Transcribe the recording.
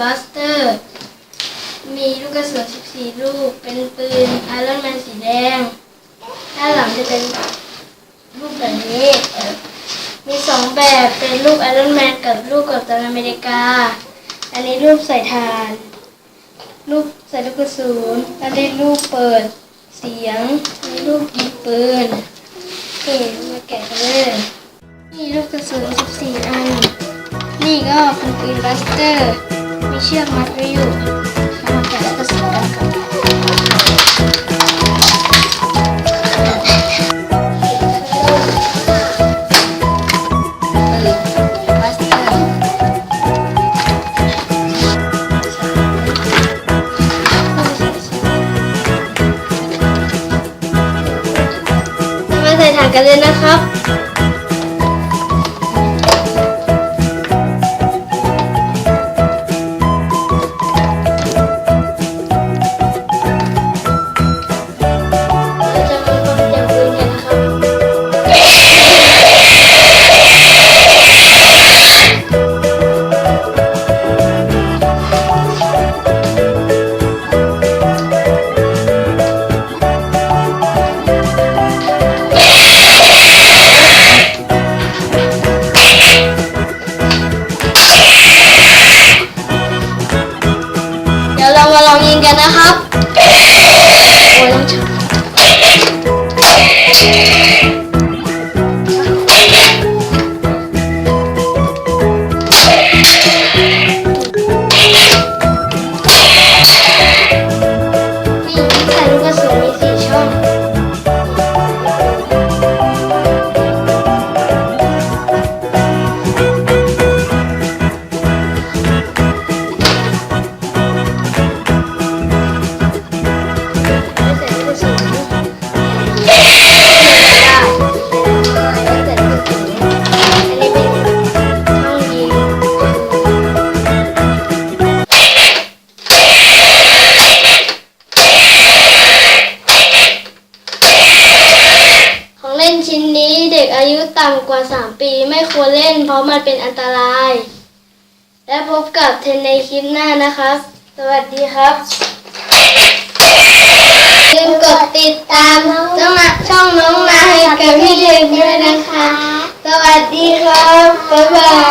บัสเตอร์ มีลูกกระสุน14 ลูก เป็นปืนไอรอนแมนสีแดง ด้านหลังจะเป็นรูปแบบนี้ มีสองแบบเป็นรูปไอรอนแมนกับรูปกัปตันอเมริกา อันนี้รูปใส่ทาน รูปใส่ลูกกระสุนอันนี้รูปเปิดเสียงอันนี้รูปยิงปืนโอเคมาแกะกันเลยนี่ลูกกระสุน14 อัน นี่ก็เป็นปืนบัสเตอร์ มีเชือกมัดไว้อยู่เอมาแกะลูกกระสุนกันก่อนปืนบัสเตอร์มาใส่ถังกันเลยนะครับ ยิงกันนะครับโอ้ย อายุต่ำกว่า 3 ปีไม่ควรเล่น เพราะมันเป็นอันตราย และพบกับเทนในคลิปหน้านะครับ สวัสดีครับอย่าลืมกดติดตามช่องช่องน้องมาให้กับพี่เทนด้วยนะคะ สวัสดีครับ บ๊ายบาย